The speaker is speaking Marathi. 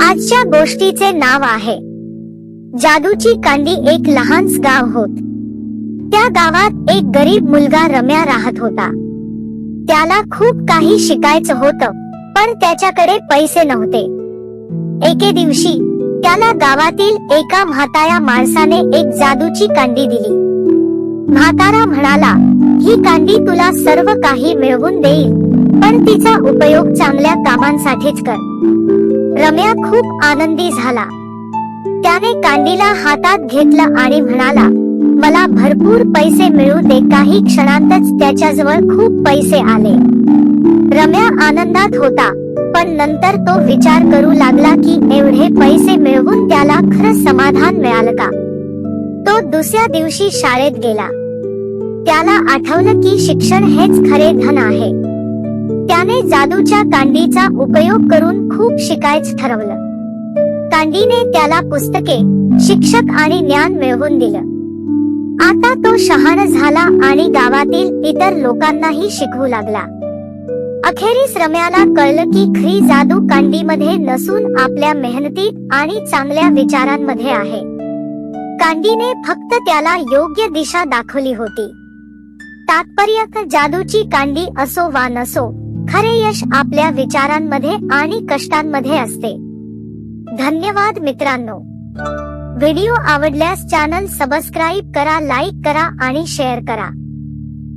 आजच्या गोष्टीचे नाव आहे. जादूची कांडी एक लहान गाव होत. त्या गावात एक गरीब मुलगा रम्या राहत होता. त्याला खूप काही शिकायचं होतं पण त्याच्याकडे पैसे नव्हते. एके दिवशी त्याला गावातील एका म्हाताऱ्या माणसाने एक जादूची कांडी दिली. म्हातारा म्हणाला ही कांडी तुला सर्व काही मिळवून देईल पण तिचा उपयोग चांगल्या कामांसाठीच कर. रम्या खूप आनंदी झाला. त्याने कांडीला हातात घेतलं आणि म्हणाला मला भरपूर पैसे मिळू दे काही क्षणांतच त्याच्याजवळ खूप पैसे आले. रम्या आनंदात होता पण नंतर तो विचार करू लागला की एवढे पैसे मिळवून त्याला खरं समाधान मिळालं का? तो दुसऱ्या दिवशी शाळेत गेला. त्याला आठवलं की शिक्षण हेच खरे धन आहे. त्याने जादूच्या कांडीचा उपयोग करून खूप शिकायचं ठरवलं. कांडीने त्याला पुस्तके शिक्षक आणि ज्ञान मिळवून दिलं. आता तो शहाण झाला आणि गावातील इतर लोकांनाही शिकवू लागला. अखेरीस रम्याला कळलं की खरी जादू कांडीमध्ये नसून आपल्या मेहनतीत आणि चांगल्या विचारांमध्ये आहे. कांडीने फक्त त्याला योग्य दिशा दाखवली होती. तात्पर्य जादूची कांडी असो वा नसो खरे यश आपल्या विचारांमध्ये आणि कष्टांमध्ये असते. धन्यवाद मित्रांनो. व्हिडिओ आवडल्यास चॅनल सबस्क्राईब करा लाईक करा आणि शेअर करा.